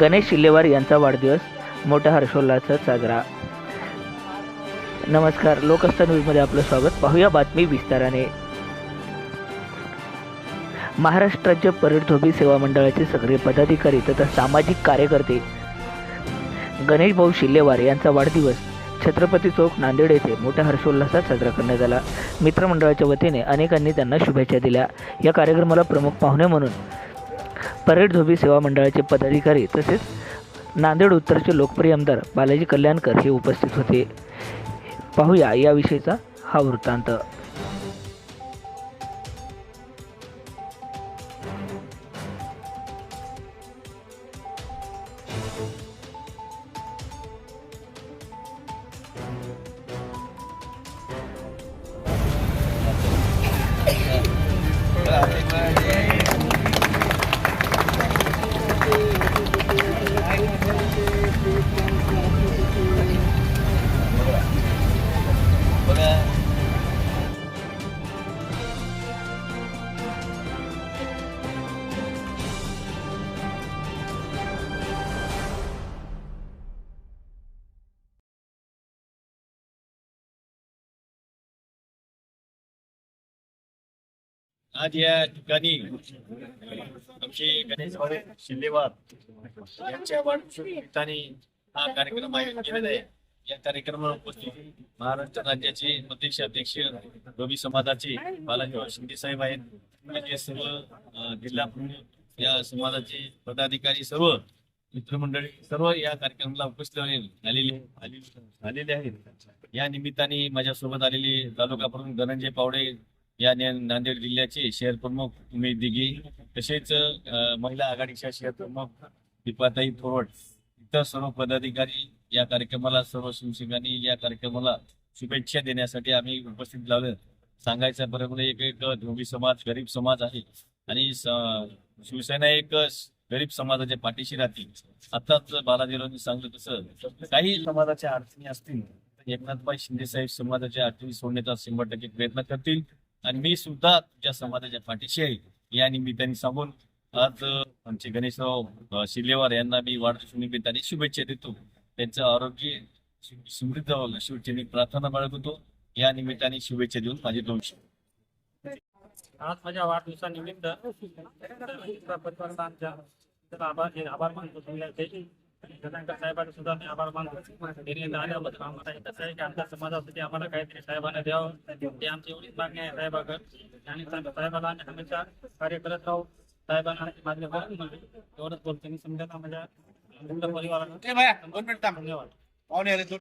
गणेश शिल्लेवार यांचा वाढदिवस मोठ्या हर्षोल्लासात साजरा. नमस्कार लोकस्थ न्यूजमध्ये आपलं स्वागत. पाहूया बातमी विस्ताराने. महाराष्ट्र राज्य सेवा मंडळाचे सक्रिय पदाधिकारी तथा सामाजिक कार्यकर्ते गणेश भाऊ शिल्लेवार यांचा वाढदिवस छत्रपती चौक नांदेड येथे मोठ्या हर्षोल्लासात साजरा करण्यात आला. मित्रमंडळाच्या वतीने अनेकांनी त्यांना शुभेच्छा दिल्या. या कार्यक्रमाला प्रमुख पाहुणे म्हणून परेड धोबी सेवा मंडळाचे पदाधिकारी तसेच नांदेड उत्तरचे लोकप्रिय आमदार बालाजी कल्याणकर हे उपस्थित होते. पाहूया याविषयीचा हा वृत्तांत. आज या ठिकाणी आमचे गणेश भाऊ शिंदेवार यांच्या वाढदिवसानिमित्ताने हा कार्यक्रम आयोजित केलेला आहे. या कार्यक्रमाला उपस्थित महाराष्ट्र राज्याचे प्रदेश अध्यक्ष रवी समाजाचे बालाजी शिंदे साहेब आहेत. म्हणजे सर्व जिल्हा प्रमुख या समाजाचे पदाधिकारी सर्व मित्रमंडळी सर्व या कार्यक्रमाला उपस्थित आलेले आलेले आलेले आहेत. या निमित्ताने माझ्यासोबत आलेले तालुका प्रमुख धनंजय पावडे या नांदेड जिल्ह्याचे शहर प्रमुख उमेश दिघे तसेच महिला आघाडीच्या शहर प्रमुख दीपाताई थोरट इतर सर्व पदाधिकारी या कार्यक्रमाला सर्व शिवसैनिकांनी या कार्यक्रमाला शुभेच्छा देण्यासाठी आम्ही उपस्थित लावलं सांगायचं बरं म्हणजे एक एक धोबी समाज गरीब समाज आहे. आणि शिवसेना एक गरीब समाजाच्या पाठीशी राहतील आताच बालाजीरावांनी सांगलं तसं काही समाजाच्या अडचणी असतील तर एकनाथबाई शिंदे साहेब समाजाच्या अडचणी सोडण्याचा शंभर टक्के प्रयत्न करतील. आणि मी सुद्धा तुझ्या समाजाच्या पाठीशी आहे. या निमित्ताने सांगून आज आमचे गणेशराव शिलेवार यांना मी वाढदिवस निमित्ताने शुभेच्छा देतो. त्यांचं आरोग्य समृद्ध व्हावं शेवटी मी प्रार्थना बाळगतो. या निमित्ताने शुभेच्छा देऊन माझे दोन शब्द. आज माझ्या वाढदिवसानिमित्त आभार मानतो जनांकर साहेबांना सुद्धा मी आभार मानतो. आल्याबद्दल आम्हाला कसं आहे की आमच्या समाजासाठी आम्हाला काहीतरी साहेबांना द्यावं. ते आमची एवढीच मागणी आहे साहेबाकडे. आणि साहेब- साहेबाला आम्ही हमेशा कार्य करत राहू. साहेबांना माझ्या एवढंच बोलतो. मी समजा माझ्या परिवाराला. धन्यवाद.